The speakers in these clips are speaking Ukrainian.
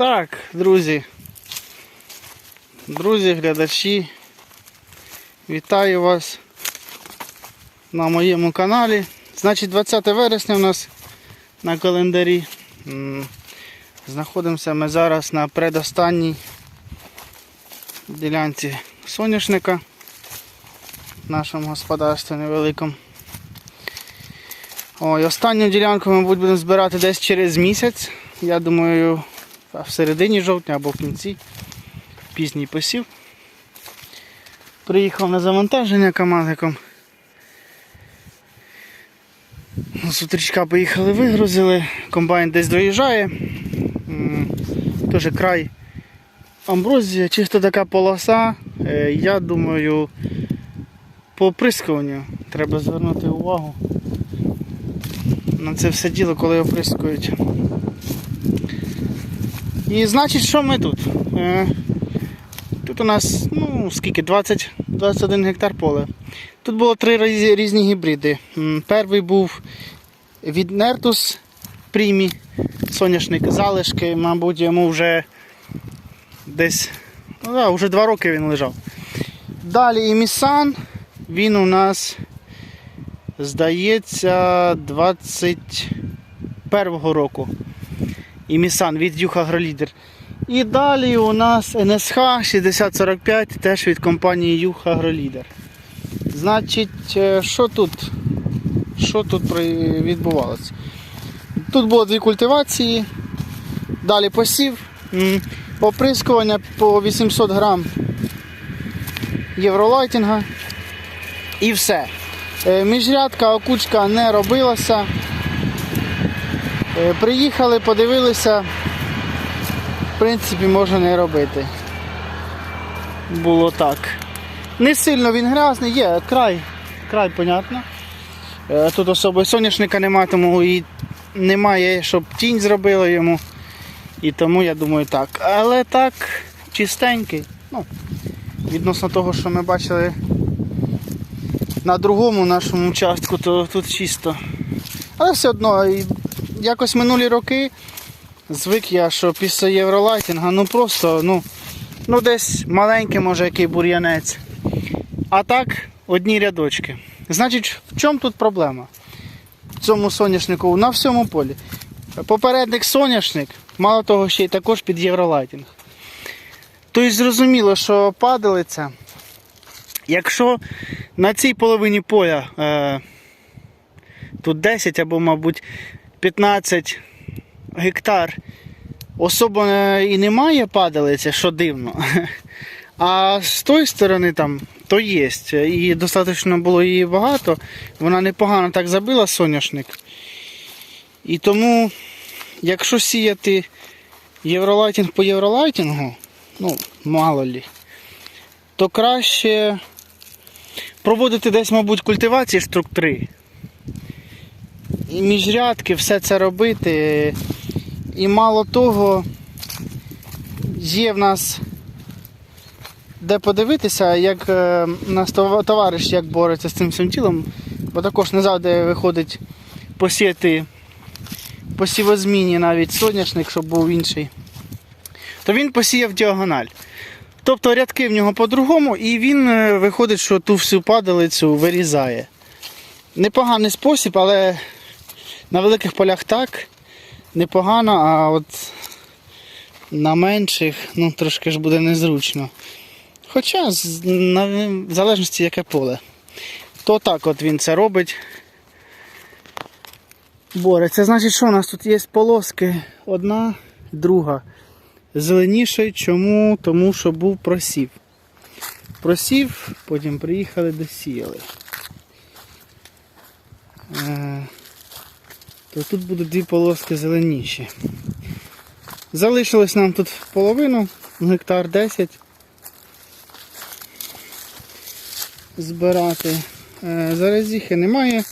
Так, друзі. Друзі, глядачі. Вітаю вас на моєму каналі. Значить, 20 вересня у нас на календарі. Знаходимося ми зараз на предостанній ділянці соняшника в нашому господарстві невеликому. Ой, останню ділянку ми будемо збирати десь через місяць. Я думаю, в середині жовтня або в кінці. Пізній посів. Приїхав на завантаження командиком. З утрічка поїхали, вигрузили, комбайн десь доїжджає. Теж край амброзія, чисто така полоса. Е, Я думаю, по оприскуванню треба звернути увагу на це все діло, коли оприскують. І значить, що ми тут? Е, Тут у нас, ну, скільки, 20, 21 гектар поле. Тут було три різні, гібриди. Перший був від Нертус Прімі, соняшник залишки, мабуть, йому вже десь ну, да, вже два роки він лежав. Далі Імісан, він у нас, здається, 21-го року. Імісан від Юха Агролідер. І далі у нас НСХ 6045 теж від компанії Юх Агролідер. Значить, е, що тут? Що тут відбувалося? Тут було дві культивації, далі посів, оприскування по 800 грам євролайтінга і все. Е, Міжрядка, окучка не робилася. Е, Приїхали, подивилися, в принципі, можна не робити. Було так. Не сильно він грязний, є край, край, понятно. Е, Тут особи соняшника немає, тому і немає, щоб тінь зробила йому. І тому я думаю так. Але так, чистенький. Ну, відносно того, що ми бачили на другому нашому участку, то тут чисто. Але все одно, якось минулі роки звик я, що після євролайтінга, ну просто, ну, ну десь маленький, може, який бур'янець. А так, одні рядочки. Значить, в чому тут проблема? В цьому соняшнику на всьому полі. Попередник соняшник, мало того, ще й також під євролайтінг. Тобто зрозуміло, що падалиця, якщо на цій половині поля е, тут 10 або, мабуть, 15 гектар особо е, і немає падалиці, що дивно. А з тої сторони там то є. І достатньо було її багато. Вона непогано так забила соняшник. І тому, якщо сіяти євролайтінг по євролайтінгу, ну, мало лі, то краще проводити десь, мабуть, культивації штук 3. І міжрядки, все це робити. І мало того, є в нас де подивитися, як е, наш товариш як бореться з цим всім тілом, бо також не завжди виходить посіяти посівозмінні навіть соняшник, щоб був інший. То він посіяв діагональ. Тобто рядки в нього по-другому, і він е, виходить, що ту всю падалицю вирізає. Непоганий спосіб, але на великих полях так, непогано, а от на менших ну, трошки ж буде незручно. Хоча, в залежності яке поле. То так от він це робить. Бореться. Значить, що у нас тут є полоски? Одна, друга. Зеленіший. Чому? Тому що був просів. Просів, потім приїхали, досіяли. Е, то тут будуть дві полоски зеленіші. Залишилось нам тут половину, гектар 10. збирати. Е, Заразіхи немає,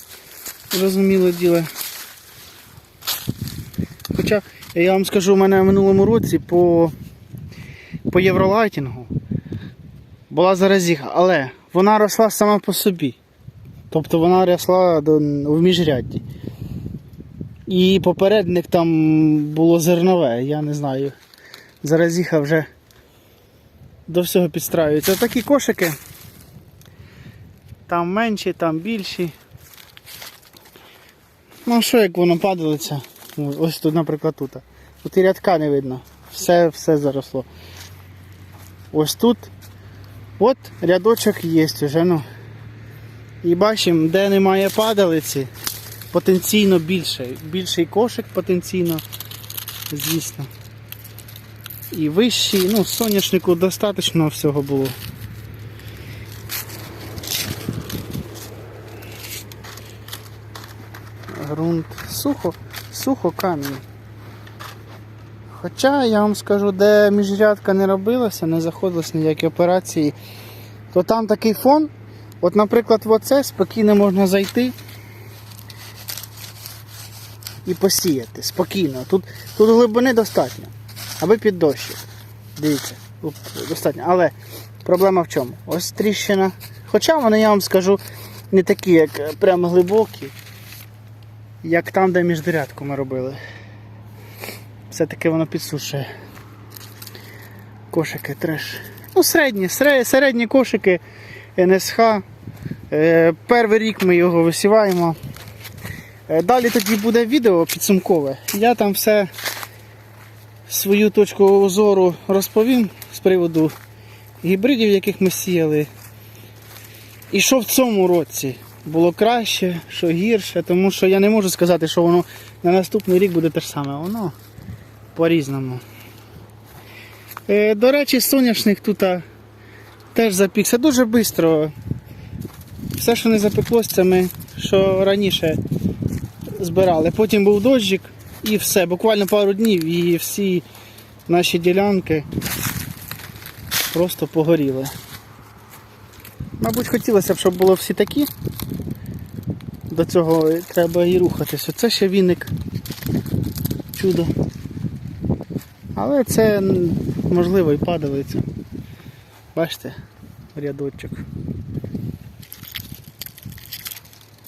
зрозуміло діло. Хоча я вам скажу, у мене в минулому році по, по євролайтінгу була заразіха, але вона росла сама по собі. Тобто вона росла в міжрядді. І попередник там було зернове, я не знаю. Заразіха вже до всього підстраюється. Такі кошики. Там менші, там більші. Ну що як воно падалиться? Ось тут, наприклад, тут. Тут і рядка не видно. Все, все заросло. Ось тут. От рядочок є вже. Ну. І бачимо, де немає падалиці, потенційно більше. Більший кошик потенційно, звісно. І вищий, ну, соняшнику достатньо всього було. Грунт сухо, сухо камінь. Хоча я вам скажу, де міжрядка не робилася, не заходилось ніякі операції, то там такий фон. От, наприклад, в оце спокійно можна зайти і посіяти. Спокійно. Тут, тут глибини достатньо. Аби під дощик. Дивіться, тут достатньо. Але проблема в чому? Ось тріщина. Хоча вони, я вам скажу, не такі, як е, прямо глибокі, як там, де міждорядку ми робили. Все-таки воно підсушує. Кошики треш. Ну, середні, середні кошики НСХ. Е, перший рік ми його висіваємо. Е, далі тоді буде відео підсумкове. Я там все свою точку зору розповім з приводу гібридів, яких ми сіяли. І що в цьому році було краще, що гірше, тому що я не можу сказати, що воно на наступний рік буде те ж саме. Воно по-різному. Е, до речі, соняшник тут теж запікся дуже швидко. Все, що не запеклося, це ми що раніше збирали. Потім був дощик і все. Буквально пару днів і всі наші ділянки просто погоріли. Мабуть, хотілося б, щоб було всі такі. До цього треба і рухатися. Це ще віник. Чудо. Але це можливо і падалиця. Бачите, рядочок.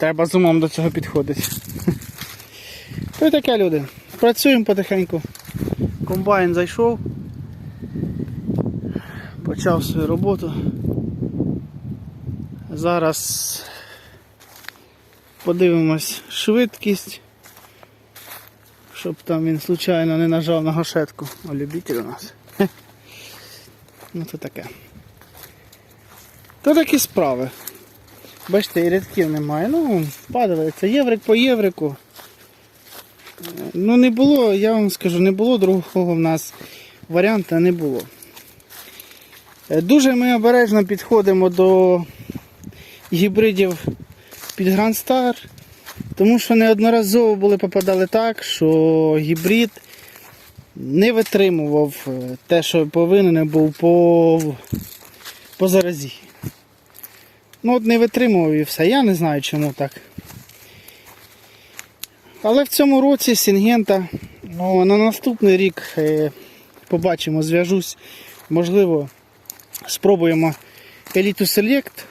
Треба з умом до цього підходити. То й таке люди. Працюємо потихеньку. Комбайн зайшов. Почав свою роботу. Зараз подивимось швидкість, щоб там він случайно не нажав на гашетку. О, любитель у нас. Ну то таке. То такі справи. Бачите, і рядків немає. Ну, падали. Це єврик по єврику. Ну не було, я вам скажу, не було другого в нас варіанта не було. Е, Дуже ми обережно підходимо до гібридів під Grand Star, тому що неодноразово були попадали так, що гібрид не витримував е, те, що повинен був по, по заразі. Ну от не витримував і все. Я не знаю чому так. Але в цьому році Сінгента, ну, на наступний рік е, побачимо, зв'яжусь. Можливо, спробуємо Elite Select.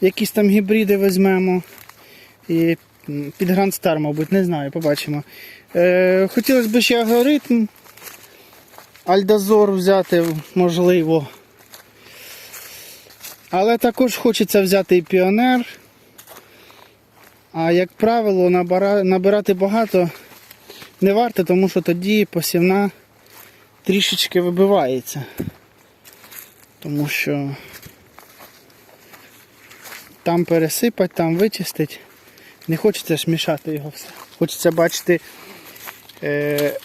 Якісь там гібриди візьмемо. І під Grand Star, мабуть, не знаю, побачимо. Е, хотілося б ще алгоритм. Альдазор взяти, можливо. Але також хочеться взяти і піонер. А як правило, набирати багато не варто, тому що тоді посівна трішечки вибивається. Тому що там пересипати, там вичистити. Не хочеться ж мішати його все. Хочеться бачити е,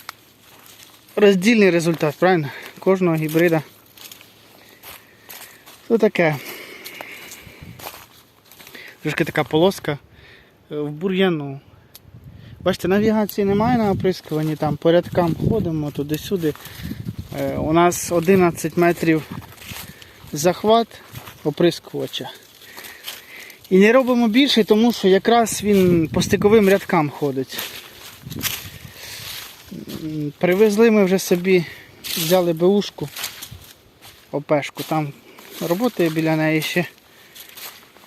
роздільний результат, правильно? Кожного гібрида. Що таке? Трошки така полоска е, в бур'яну. Бачите, навігації немає на оприскуванні, там по рядкам ходимо туди-сюди. Е, У нас 11 метрів захват оприскувача. І не робимо більше, тому що якраз він по стиковим рядкам ходить. Привезли ми вже собі, взяли беушку, опешку, там роботи біля неї ще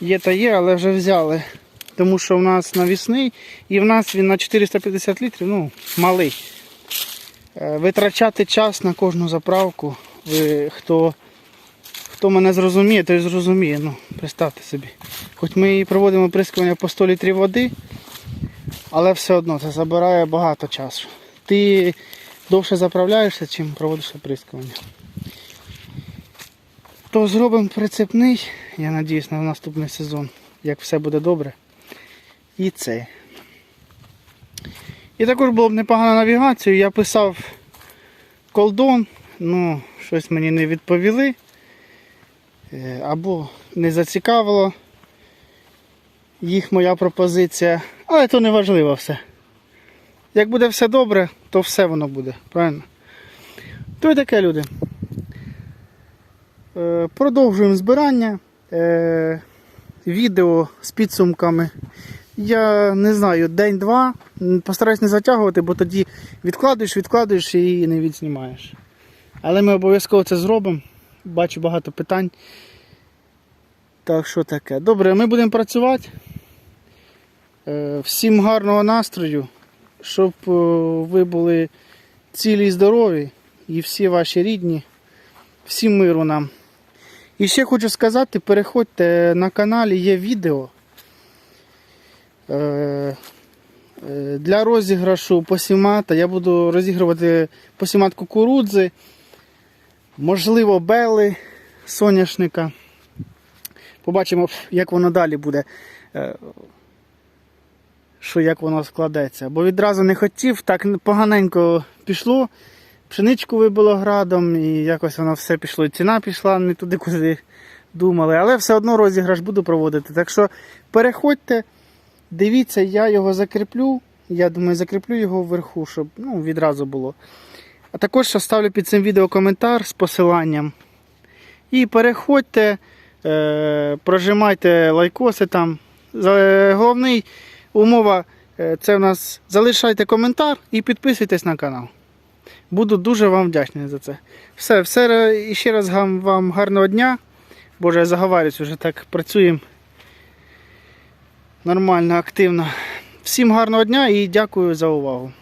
є та є, але вже взяли. Тому що в нас навісний і в нас він на 450 літрів, ну, малий. е, витрачати час на кожну заправку. Ви, хто, хто мене зрозуміє, той зрозуміє. Ну, представте собі. Хоч ми і проводимо оприскування по 100 літрів води, але все одно це забирає багато часу. Ти довше заправляєшся, чим проводиш оприскування. То зробимо прицепний, я надіюсь, на наступний сезон, як все буде добре. І це. І також було б непогана навігація. Я писав колдон, ну, щось мені не відповіли. Е, Або не зацікавило їх моя пропозиція. Але то не важливо все. Як буде все добре, то все воно буде, правильно? То й таке люди. Е, Продовжуємо збирання. Е, Відео з підсумками. Я не знаю, день-два. Постараюсь не затягувати, бо тоді відкладуєш, відкладуєш і не відзнімаєш. Але ми обов'язково це зробимо. Бачу багато питань. Так що таке. Добре, ми будемо працювати. Е, Всім гарного настрою, щоб ви були цілі і здорові і всі ваші рідні. Всім миру нам. І ще хочу сказати, переходьте на каналі, є відео. Е, е, Для розіграшу посімата я буду розігрувати посімат кукурудзи, можливо, бели соняшника. Побачимо, як воно далі буде. е, Що як воно складеться. Бо відразу не хотів, так поганенько пішло. Пшеничку вибило градом, і якось воно все пішло. І ціна пішла не туди, куди думали. Але все одно розіграш буду проводити. Так що переходьте. Дивіться, я його закріплю. Я думаю, закріплю його вверху, щоб ну, відразу було. А також оставлю під цим відео коментар з посиланням. І переходьте, е, прожимайте лайкоси там. Е, Головний умова е, це в нас залишайте коментар і підписуйтесь на канал. Буду дуже вам вдячний за це. Все, все е, і ще раз вам гарного дня. Боже, я заговарюсь, вже так працюємо нормально, активно. Всім гарного дня і дякую за увагу.